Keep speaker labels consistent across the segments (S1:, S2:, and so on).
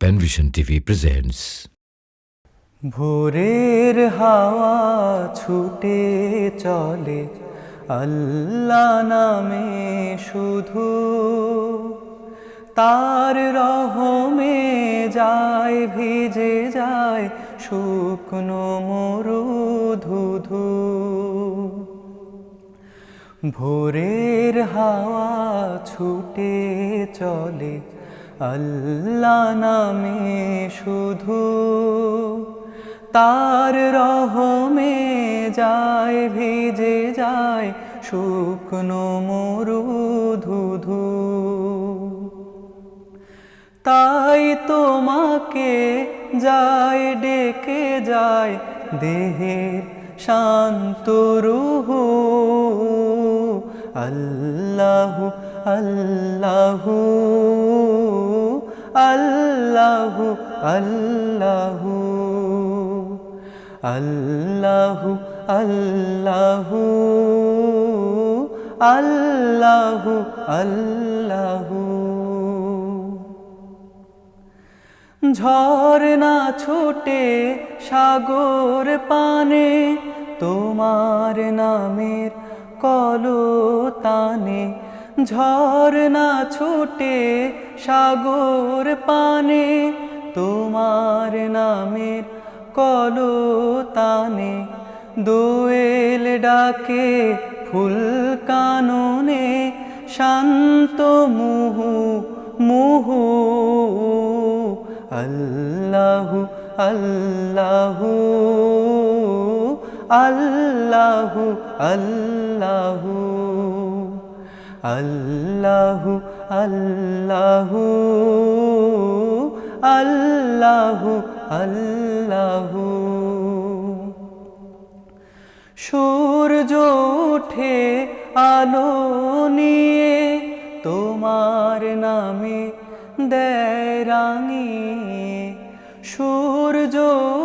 S1: Panvision TV presents
S2: ভোরের হাওয়া ছুটে চলে, আল্লাহ নামে শুধু। তার রহমে যায়, ভিজে যায়, শুকনো মরু ধুধু ভোরের হাওয়া ছুটে চলে আল্লাহ নামে শুধু তার রহমে যায়, ভিজে যায়, শুকনো মরু ধুধু। তাই তোমাকে যায়, ডেকে যায় দেহের শান্ত রুহু। আল্লাহু আল্লাহু। আল্লাহু আল্লাহু আল্লাহু আল্লাহু আল্লাহু আল্লাহু। ঝর্ণা ছুটে সাগর পানে তোমার নামের কলতানে ঝর্ণা ছুটে সাগর পানে, তোমার নামের কলতানে দোয়েল ডাকে ফুল কাননে, শান্ত মুহু মুহু, আল্লাহু আল্লাহু আল্লাহু আল্লাহু। আল্লাহু আল্লাহু আল্লাহু আল্লাহু। সূর্য ওঠে আলো নিয়ে, তোমার নামে দেয় রাঙিয়ে সূর্য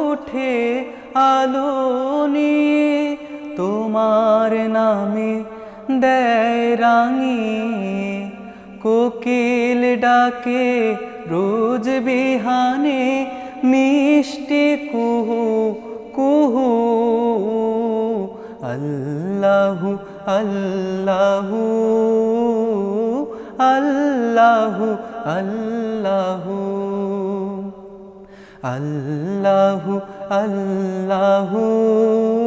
S2: ওঠে আলো নিয়ে, তোমার নামে দেয় রাঙিয়ে কোকিল ডাকে রোজ বিহানে মিষ্টি কুহু কুহু। আল্লাহু আল্লাহু আল্লাহু আল্লাহু। আল্লাহু আল্লাহু।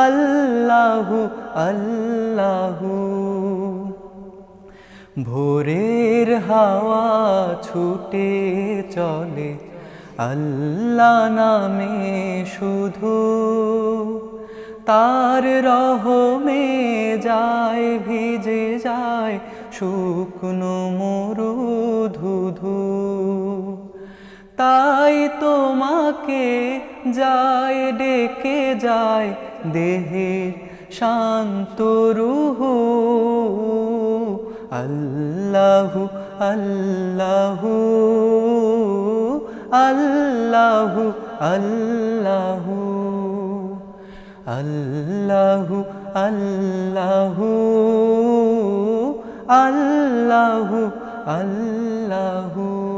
S2: আল্লাহু আল্লাহু। ভোরের হাওয়া ছুটে চলে, আল্লাহ নামে শুধু। তার রহমে যায়, ভিজে যায়, শুকনো মরু ধুধু। তাই তোমাকে যায়, ডেকে যায় দেহের শান্ত রুহু। আল্লাহু আল্লাহু আল্লাহু আল্লাহু আল্লাহু আল্লাহু আল্লাহু আল্লাহু।